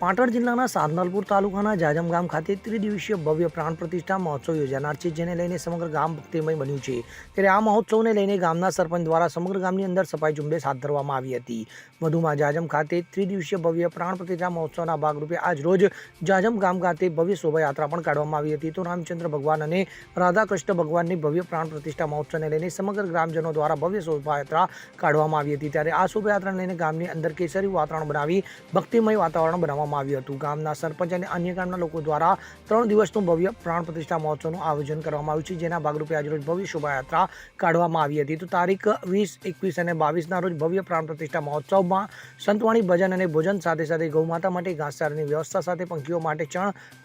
પાટણ જિલ્લાના સાંદલપુર તાલુકાના જાજમ ગામ ખાતે ત્રિદિવસીય ભવ્ય પ્રાણ પ્રતિષ્ઠા મહોત્સવ યોજાનાર છે, જેને લઈને સમગ્ર ગામ ભક્તિમય બન્યું છે. ત્યારે આ મહોત્સવને લઈને ગામના સરપંચ દ્વારા સમગ્ર ગામની અંદર સફાઈ ઝુંબેશ હાથ ધરવામાં આવી હતી. વધુમાં જાજમ ખાતે ત્રિદિવસીય ભવ્ય પ્રાણ પ્રતિષ્ઠા મહોત્સવના ભાગરૂપે આજ રોજ જાજમ ગામ ખાતે ભવ્ય શોભાયાત્રા પણ કાઢવામાં આવી હતી. તો રામચંદ્ર ભગવાન અને રાધાકૃષ્ણ ભગવાનની ભવ્ય પ્રાણ પ્રતિષ્ઠા મહોત્સવને લઈને સમગ્ર ગ્રામજનો દ્વારા ભવ્ય શોભાયાત્રા કાઢવામાં આવી હતી. ત્યારે આ શોભાયાત્રાને લઈને ગામની અંદર કેસરી વાતાવરણ બનાવી ભક્તિમય વાતાવરણ બનાવવામાં આવ્યું હતું. ગામના સરપંચ અને અન્ય ગામના લોકો દ્વારા ત્રણ દિવસનું ભવ્ય પ્રાણ પ્રતિષ્ઠા મહોત્સવનું આયોજન કરવામાં આવ્યું છે, જેના ભાગરૂપે આજરોજ ભવ્ય શોભાયાત્રા કાઢવામાં આવી હતી. તો તારીખ વીસ, એકવીસ અને બાવીસના રોજ ભવ્ય પ્રાણ પ્રતિષ્ઠા મહોત્સવમાં સંતવાણી ભજન અને ભોજન સાથે સાથે ગૌમાતા માટે ઘાસચારાની વ્યવસ્થા સાથે પંખીઓ માટે ચણ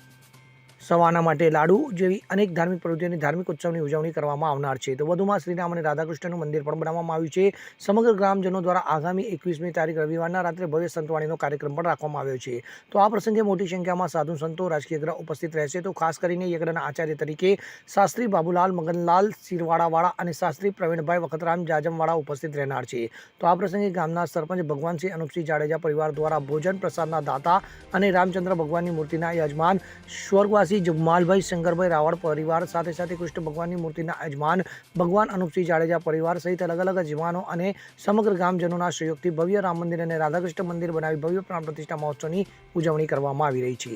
સવાના માટે લાડુ જેવી અનેક ધાર્મિક પ્રવૃત્તિઓની ધાર્મિક ઉત્સવની ઉજવણી કરવામાં આવનાર છે. તો વધુમાં શ્રીરામ અને રાધાકૃષ્ણનું મંદિર પણ બનાવવામાં આવ્યું છે. સમગ્ર ગ્રામજનો દ્વારા આગામી એકવીસમી તારીખ રવિવારના રાત્રે ભવ્ય સંતવાણીનો કાર્યક્રમ પણ રાખવામાં આવ્યો છે. તો આ પ્રસંગે મોટી સંખ્યામાં સાધુ સંતો, રાજકીય ગ્રહ ઉપસ્થિત રહેશે. તો ખાસ કરીને યજ્ઞના આચાર્ય તરીકે શાસ્ત્રી બાબુલાલ, મગનલાલ સિરવાડાવાળા અને શાસ્ત્રી પ્રવીણભાઈ વખતરામ જાજમવાળા ઉપસ્થિત રહેનાર છે. તો આ પ્રસંગે ગામના સરપંચ ભગવાનસિંહ અનુપસિંહ જાડેજા પરિવાર દ્વારા ભોજન પ્રસાદના દાતા અને રામચંદ્ર ભગવાનની મૂર્તિના યજમાન સ્વર્ગવાસી જગમાલભાઈ શંકરભાઈ રાવળ પરિવાર સાથે સાથે કૃષ્ણ ભગવાનની મૂર્તિના યજમાન ભગવાન અનુપસિંહ જાડેજા પરિવાર સહિત અલગ અલગ યજમાનો અને સમગ્ર ગામજનોના સહયોગથી ભવ્ય રામ મંદિર અને રાધાકૃષ્ણ મંદિર બનાવી ભવ્ય પ્રાણ પ્રતિષ્ઠા મહોત્સવની ઉજવણી કરવામાં આવી રહી છે.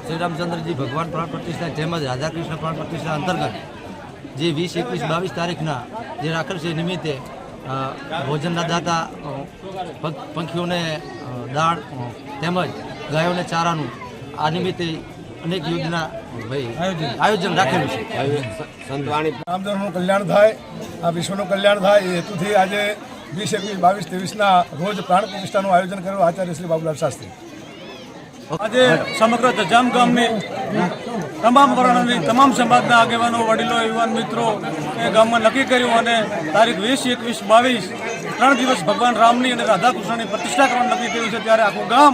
શ્રી રામચંદ્રજી ભગવાન પ્રાણ પ્રતિષ્ઠા તેમજ રાધાકૃષ્ણ પ્રાણ પ્રતિષ્ઠા અંતર્ગત જે વીસ એકવીસ બાવીસ તારીખના જે રાખેલ છે નિમિત્તે ભોજનના દાતા પંખીઓને દાળ તેમજ ગાયોને ચારાનું આ નિમિત્તે અનેક યોજના આયોજન. રાખેલું છે. રામધર્મનું કલ્યાણ થાય આ વિશ્વનું કલ્યાણ થાય એ હેતુથી આજે વીસ એકવીસ બાવીસ ત્રેવીસના રોજ પ્રાણ પ્રતિષ્ઠાનું આયોજન કર્યું આચાર્ય શ્રી બાબુલાલ શાસ્ત્રી. આજે સમગ્ર જામ ગામની તમામ વર્ણની તમામ સમાજના આગેવાનો વડીલો યુવાન મિત્રો એ ગામમાં નક્કી કર્યું અને તારીખ વીસ એકવીસ બાવીસ ત્રણ દિવસ ભગવાન રામની અને રાધાકૃષ્ણની પ્રતિષ્ઠા કરવાનું નક્કી કર્યું છે. ત્યારે આખું ગામ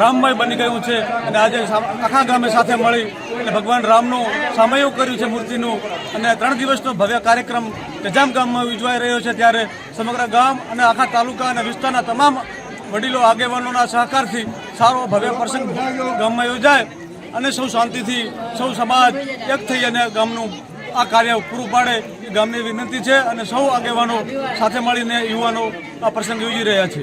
રામમય બની ગયું છે અને આજે આખા ગામે સાથે મળી અને ભગવાન રામનું સામયું કર્યું છે મૂર્તિનું. અને ત્રણ દિવસનો ભવ્ય કાર્યક્રમ જજામ ગામમાં ઉજવાઈ રહ્યો છે ત્યારે સમગ્ર ગામ અને આખા તાલુકા અને વિસ્તારના તમામ વડીલો, આગેવાનોના સહકારથી સારો ભવ્ય પ્રસંગ ગામમાં યોજાય અને સૌ શાંતિથી, સૌ સમાજ એક થઈ અને ગામનું આ કાર્ય પૂરું પાડે એ ગામની વિનંતી છે અને સૌ આગેવાનો સાથે મળીને યુવાનો આ પ્રસંગ યોજી રહ્યા છે.